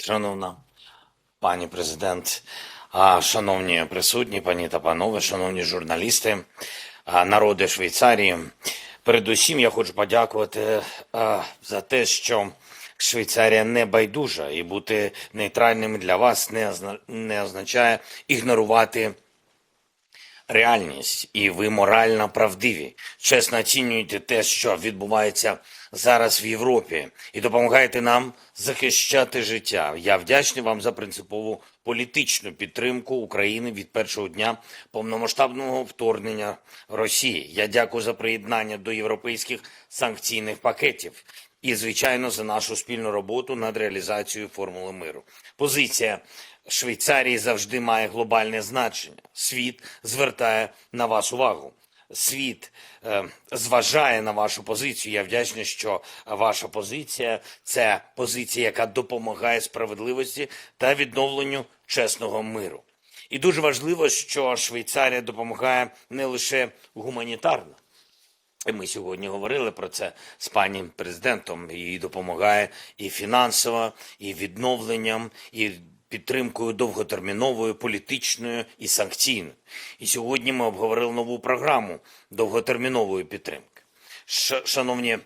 Шановна пані президент, шановні присутні, пані та панове, шановні журналісти, народи Швейцарії. Передусім я хочу подякувати за те, що Швейцарія не байдужа і бути нейтральним для вас не, озна- не означає ігнорувати реальність, і ви морально правдиві. Чесно оцінюєте те, що відбувається зараз в Європі, і допомагаєте нам захищати життя. Я вдячний вам за принципову політичну підтримку України від першого дня повномасштабного вторгнення Росії. Я дякую за приєднання до європейських санкційних пакетів. І, звичайно, за нашу спільну роботу над реалізацією формули миру. Позиція Швейцарії завжди має глобальне значення. Світ звертає на вас увагу. Світ е, зважає на вашу позицію. Я вдячний, що ваша позиція це позиція, яка допомагає справедливості та відновленню чесного миру. І дуже важливо, що Швейцарія допомагає не лише гуманітарно. Ми сьогодні говорили про це з пані президентом. Їй допомагає і фінансово, і відновленням, і підтримкою довготерміновою, політичною і санкційною. І сьогодні ми обговорили нову програму довготермінової підтримки. Ш- Шановні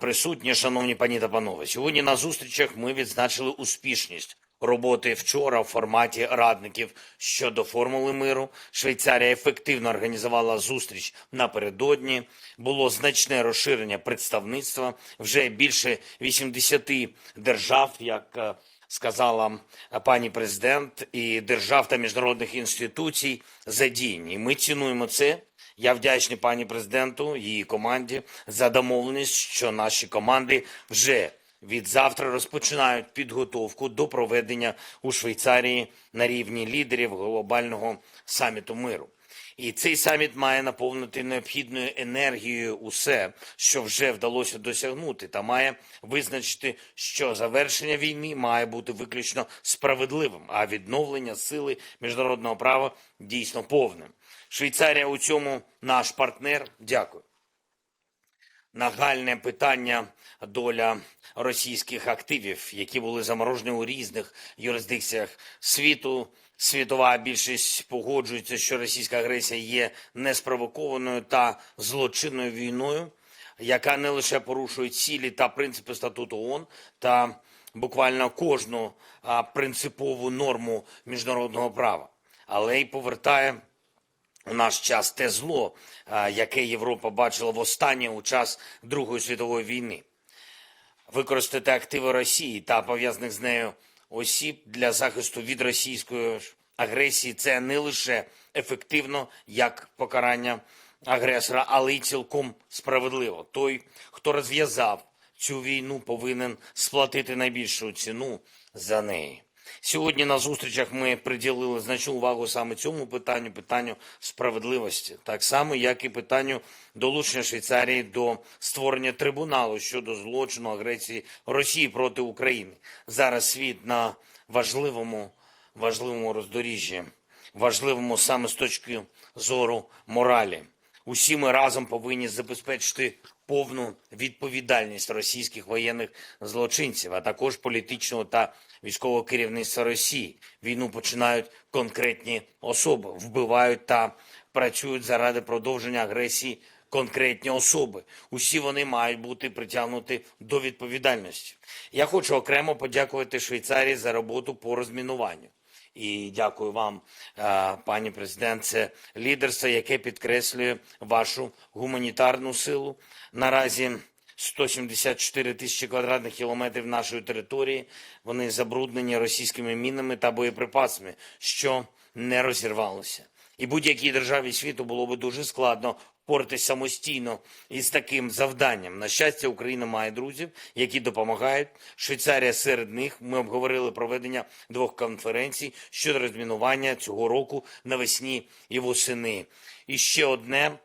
присутні, шановні пані та панове, сьогодні на зустрічах ми відзначили успішність роботи вчора в форматі радників щодо формули миру. Швейцарія ефективно організувала зустріч напередодні. Було значне розширення представництва вже більше 80 держав, як е, сказала е, пані президент, і держав та міжнародних інституцій задіяні. Ми цінуємо це. Я вдячний пані президенту, її команді за домовленість, що наші команди вже від завтра розпочинають підготовку до проведення у Швейцарії на рівні лідерів глобального саміту миру. І цей саміт має наповнити необхідною енергією усе, що вже вдалося досягнути, та має визначити, що завершення війни має бути виключно справедливим, а відновлення сили міжнародного права дійсно повним. Швейцарія у цьому наш партнер. Дякую. Нагальне питання доля російських активів, які були заморожені у різних юрисдикціях світу. Світова більшість погоджується, що російська агресія є неспровокованою та злочинною війною, яка не лише порушує цілі та принципи статуту ООН та буквально кожну принципову норму міжнародного права, але й повертає у наш час те зло, яке Європа бачила востаннє у час Другої світової війни. Використати активи Росії та пов'язаних з нею осіб для захисту від російської агресії це не лише ефективно як покарання агресора, але й цілком справедливо. Той, хто розв'язав цю війну, повинен сплатити найбільшу ціну за неї. Сьогодні на зустрічах ми приділили значну увагу саме цьому питанню, питанню справедливості, так само, як і питанню долучення Швейцарії до створення трибуналу щодо злочину агресії Росії проти України. Зараз світ на важливому, важливому роздоріжжі, важливому саме з точки зору моралі. Усі ми разом повинні забезпечити повну відповідальність російських воєнних злочинців, а також політичного та військового керівництва Росії. Війну починають конкретні особи, вбивають та працюють заради продовження агресії конкретні особи. Усі вони мають бути притягнуті до відповідальності. Я хочу окремо подякувати Швейцарії за роботу по розмінуванню. І дякую вам, е, пані президент. Це лідерство, яке підкреслює вашу гуманітарну силу. Наразі 174 тисячі квадратних кілометрів нашої території. Вони забруднені російськими мінами та боєприпасами, що не розірвалося. І будь-якій державі світу було би дуже складно впоратись самостійно із таким завданням. На щастя, Україна має друзів, які допомагають. Швейцарія серед них. Ми обговорили проведення двох конференцій щодо розмінування цього року навесні і восени. І ще одне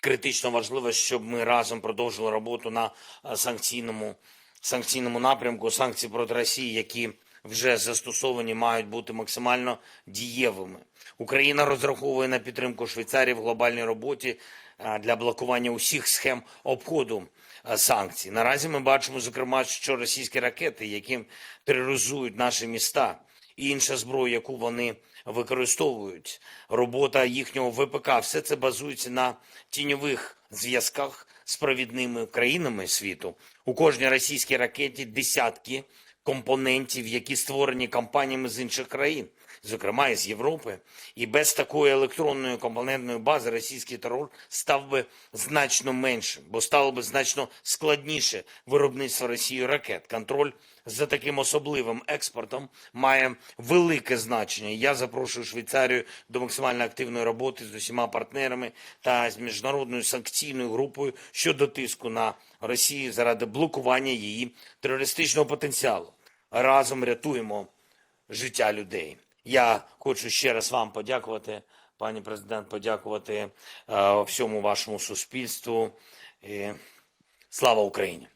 критично важливо, щоб ми разом продовжили роботу на е, санкційному, санкційному напрямку. Санкції проти Росії, які вже застосовані, мають бути максимально дієвими. Україна розраховує на підтримку Швейцарії в глобальній роботі е, для блокування усіх схем обходу е, санкцій. Наразі ми бачимо, зокрема, що російські ракети, яким тероризують наші міста, і інша зброя, яку вони використовують, робота їхнього ВПК, все це базується на тіньових зв'язках з провідними країнами світу. У кожній російській ракеті десятки компонентів, які створені компаніями з інших країн, зокрема із Європи. І без такої електронної компонентної бази російський терор став би значно меншим, бо стало би значно складніше виробництво Росією ракет. Контроль за таким особливим експортом має велике значення. Я запрошую Швейцарію до максимально активної роботи з усіма партнерами та з міжнародною санкційною групою щодо тиску на Росію заради блокування її терористичного потенціалу. Разом рятуємо життя людей. Я хочу ще раз вам подякувати, пані президент, подякувати е, всьому вашому суспільству. І слава Україні!